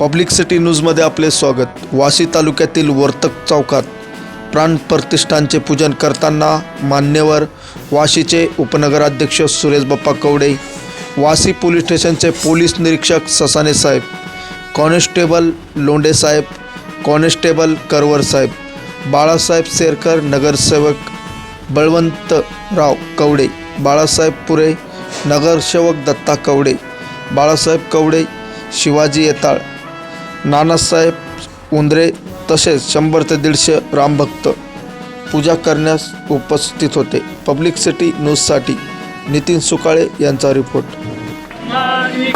Public city न्यूजमध्ये आपले स्वागत. वाशी तालुक्यातील वर्तक चौकात प्राण प्रतिष्ठानचे पूजन करताना मान्यवर वाशीचे उपनगराध्यक्ष सुरेश बाप्पा कवडे वाशी पोलीस स्टेशनचे पोलीस निरीक्षक ससाने साहेब कॉन्स्टेबल लोंडे साहेब कॉन्स्टेबल करवर साहेब बाळासाहेब सेरकर नगरसेवक बळवंतराव कवडे बाळासाहेब पुरे नगरसेवक दत्ता कवडे बाळासाहेब कवडे शिवाजी येताळ नानासाहेब उंदरे तसेच शंभर ते दीडशे रामभक्त पूजा करण्यास उपस्थित होते. पब्लिक सिटी न्यूजसाठी नितीन सुकाळे यांचा रिपोर्ट. मानी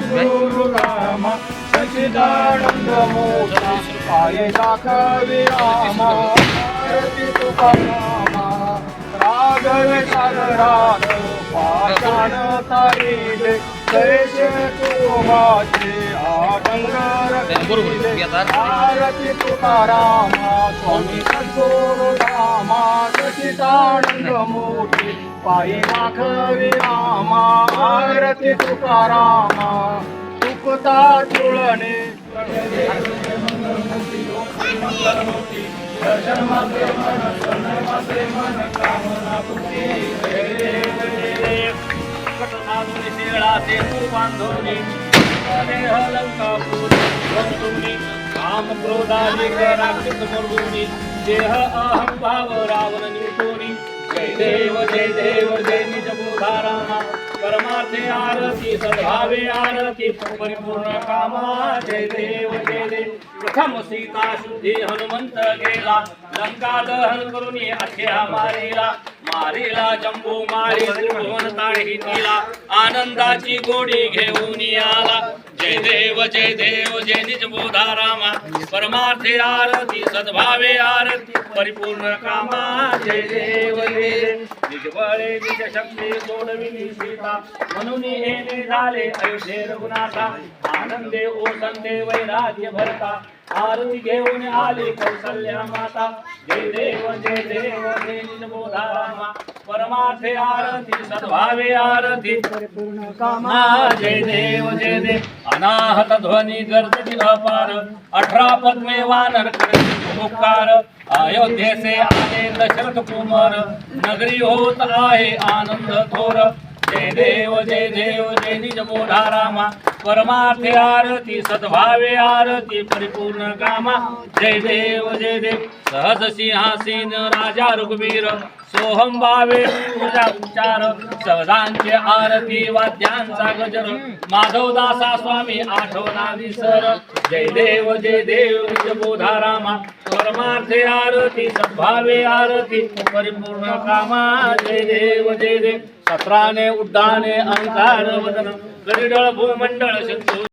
स्वामी रामा सचिदानंद मोठा पाये दाखवी रामा आरती तुकारामा राघवे सागरात पाषाण तारिले कैसे तू माझे आभंगार आरती तुकारामा स्वामी सद्गुरु रामा सचिदानंद मोठी पायी माखवी रामा आरती तुकारामा तुकता चुळणे. काम क्रोधादी राक्षस मर्दुनी देह अहम भाव रावण निटोनी जय देव जय देव जय निज बोधारामा परमार्थे आरती सद्भावे आरती परिपूर्ण कामा जय देव जय देव. प्रथम सीता शुद्धी हनुमंत गेला. लंका दहन करून अख्या मारेला. मारेला जम्बू मारी त्रिभुवन ताळी तिला आनंदाची गोडी घेऊन आला जय देव जय देव जय निज बोधारामा परमार्थे आरती सद्भावे आरती परिपूर्ण कामा. जय देव जय निज बळे निज शक्ती सोडविली सीता. म्हणून येणे झाले अयोध्ये रघुनाथा. आनंदे ओसंते वैराग्य भरता. आरती घेऊन आली कौशल्या माता. जय देव जय देव जय परमार्थे आरती सद्भावे आरती. कामा जय देव जय देव. अनाहत ध्वनी गर्जती अपार. अठरा पद्मे वानर करती उपकार अयोध्येचे आले दशरथ कुमार. नगरी होत आहे आनंद थोर. जय देव जय देव जय निज बोधारामा परमार्थे आरती सद्भावे आरती परिपूर्ण कामा. जय देव जय देव. सहज सिंहासीन राजा रघुवीर सोहम भावे पूजा उच्चार. सहजांचे आरती वाद्यांचा गजर. माधवदासा स्वामी आठवना विसर. जय देव जय देव बोधा रामा परमार्थे आरती सद्भावे आरती परिपूर्ण कामा. जय देव जय देव. सत्राने उड्डाणे अंकार वदन. गरिडळ भूमंडळ शत्रू